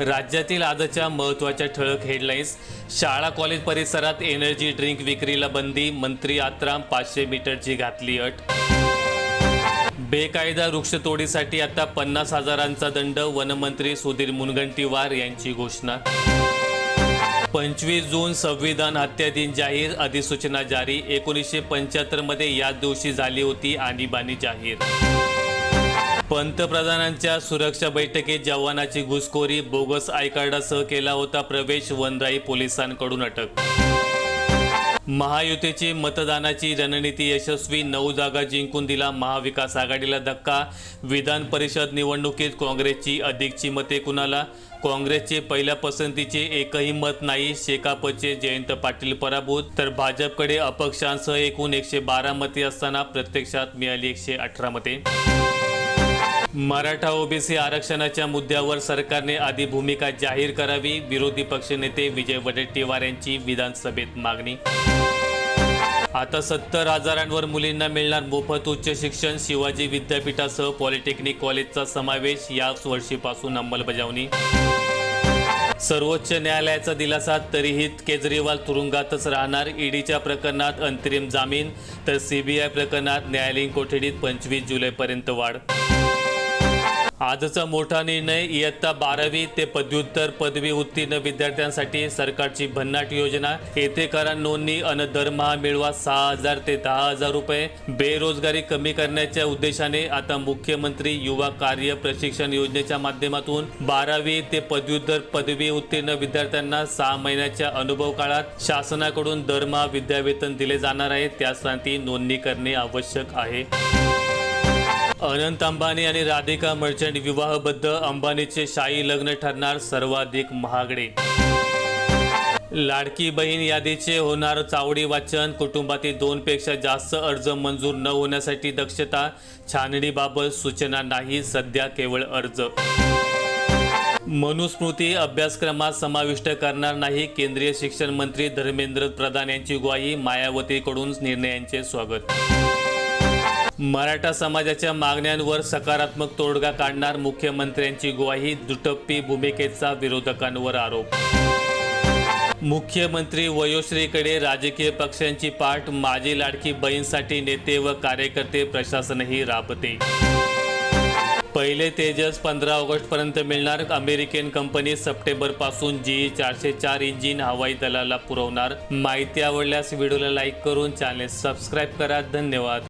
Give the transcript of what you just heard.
राज्यातील आजच्या महत्त्वाच्या ठळक हेडलाईन्स शाळा कॉलेज परिसरात एनर्जी ड्रिंक विक्रीला बंदी मंत्री आत्राम पाचशे मीटरची घातली अट. बेकायदा वृक्षतोडीसाठी आता पन्नास हजारांचा दंड वनमंत्री सुधीर मुनगंटीवार यांची घोषणा. पंचवीस जून संविधान हत्या दिन जाहीर अधिसूचना जारी. एकोणीसशे पंच्याहत्तरमध्ये याच दिवशी झाली होती आणीबाणी जाहीर. पंतप्रधानांच्या सुरक्षा बैठकीत जवानाची घुसखोरी बोगस आयकार्डासह केला होता प्रवेश वनराई पोलिसांकडून अटक. महायुतीची मतदानाची रणनीती यशस्वी नऊ जागा जिंकून दिला महाविकास आघाडीला धक्का. विधान परिषद निवडणुकीत काँग्रेसची अधिकची मते कुणाला? काँग्रेसचे पहिल्या पसंतीचे एकही मत नाही शेकापचे जयंत पाटील पराभूत. तर भाजपकडे अपक्षांसह एकूण एकशे बारा मते असताना प्रत्यक्षात मिळाली एकशे अठरा मते. मराठा ओबीसी आरक्षणाच्या मुद्द्यावर सरकारने आधी भूमिका जाहीर करावी. विरोधी पक्षनेते विजय वडेट्टीवार यांची विधानसभेत मागणी. आता सत्तर हजारांवर मुलींना मिळणार मोफत उच्च शिक्षण. शिवाजी विद्यापीठासह पॉलिटेक्निक कॉलेजचा समावेश याच वर्षीपासून अंमलबजावणी. सर्वोच्च न्यायालयाचा दिलासा तरीही केजरीवाल तुरुंगातच राहणार. ईडीच्या प्रकरणात अंतरिम जामीन तर सीबीआय प्रकरणात न्यायालयीन कोठडीत पंचवीस जुलैपर्यंत वाढ. आजचा मोठा निर्णय इयत्ता बारावी ते पदव्युत्तर पदवी उत्तीर्ण विद्यार्थ्यांसाठी सरकारची भन्नाट योजना. येथे करा नोंदणी अन दरमहा मिळवा सहा हजार ते दहा हजार रुपये. बेरोजगारी कमी करण्याच्या उद्देशाने आता मुख्यमंत्री युवा कार्य प्रशिक्षण योजनेच्या माध्यमातून बारावी ते पदव्युत्तर पदवी उत्तीर्ण विद्यार्थ्यांना सहा महिन्याच्या अनुभव काळात शासनाकडून दरमहा विद्यावेतन दिले जाणार आहे. त्यासाठी नोंदणी करणे आवश्यक आहे. अनंत अंबानी आणि राधिका मर्चंट विवाहबद्ध अंबानीचे शाही लग्न ठरणार सर्वाधिक महागडे. लाडकी बहीण यादीचे होणार चावडी वाचन. कुटुंबातील दोनपेक्षा जास्त अर्ज मंजूर न होण्यासाठी दक्षता छाननीबाबत सूचना नाही सध्या केवळ अर्ज. मनुस्मृती अभ्यासक्रमात समाविष्ट करणार नाही केंद्रीय शिक्षण मंत्री धर्मेंद्र प्रधान यांची ग्वाही. मायावतीकडून निर्णयांचे स्वागत. मराठा समाजाच्या मागण्यांवर सकारात्मक तोडगा काढणार मुख्यमंत्र्यांची ग्वाही दुटप्पी भूमिकेचा विरोधकांवर आरोप. मुख्यमंत्री वयोश्रीकडे राजकीय पक्षांची पाठ माझी लाडकी बहीणसाठी नेते व कार्यकर्ते प्रशासनही राबते. पहिले तेजस पंधरा ऑगस्टपर्यंत मिळणार. अमेरिकन कंपनी सप्टेंबरपासून जी चारशे चार इंजिन हवाई दलाला पुरवणार. माहिती आवडल्यास व्हिडिओला लाईक करून चॅनेल सबस्क्राईब करा. धन्यवाद.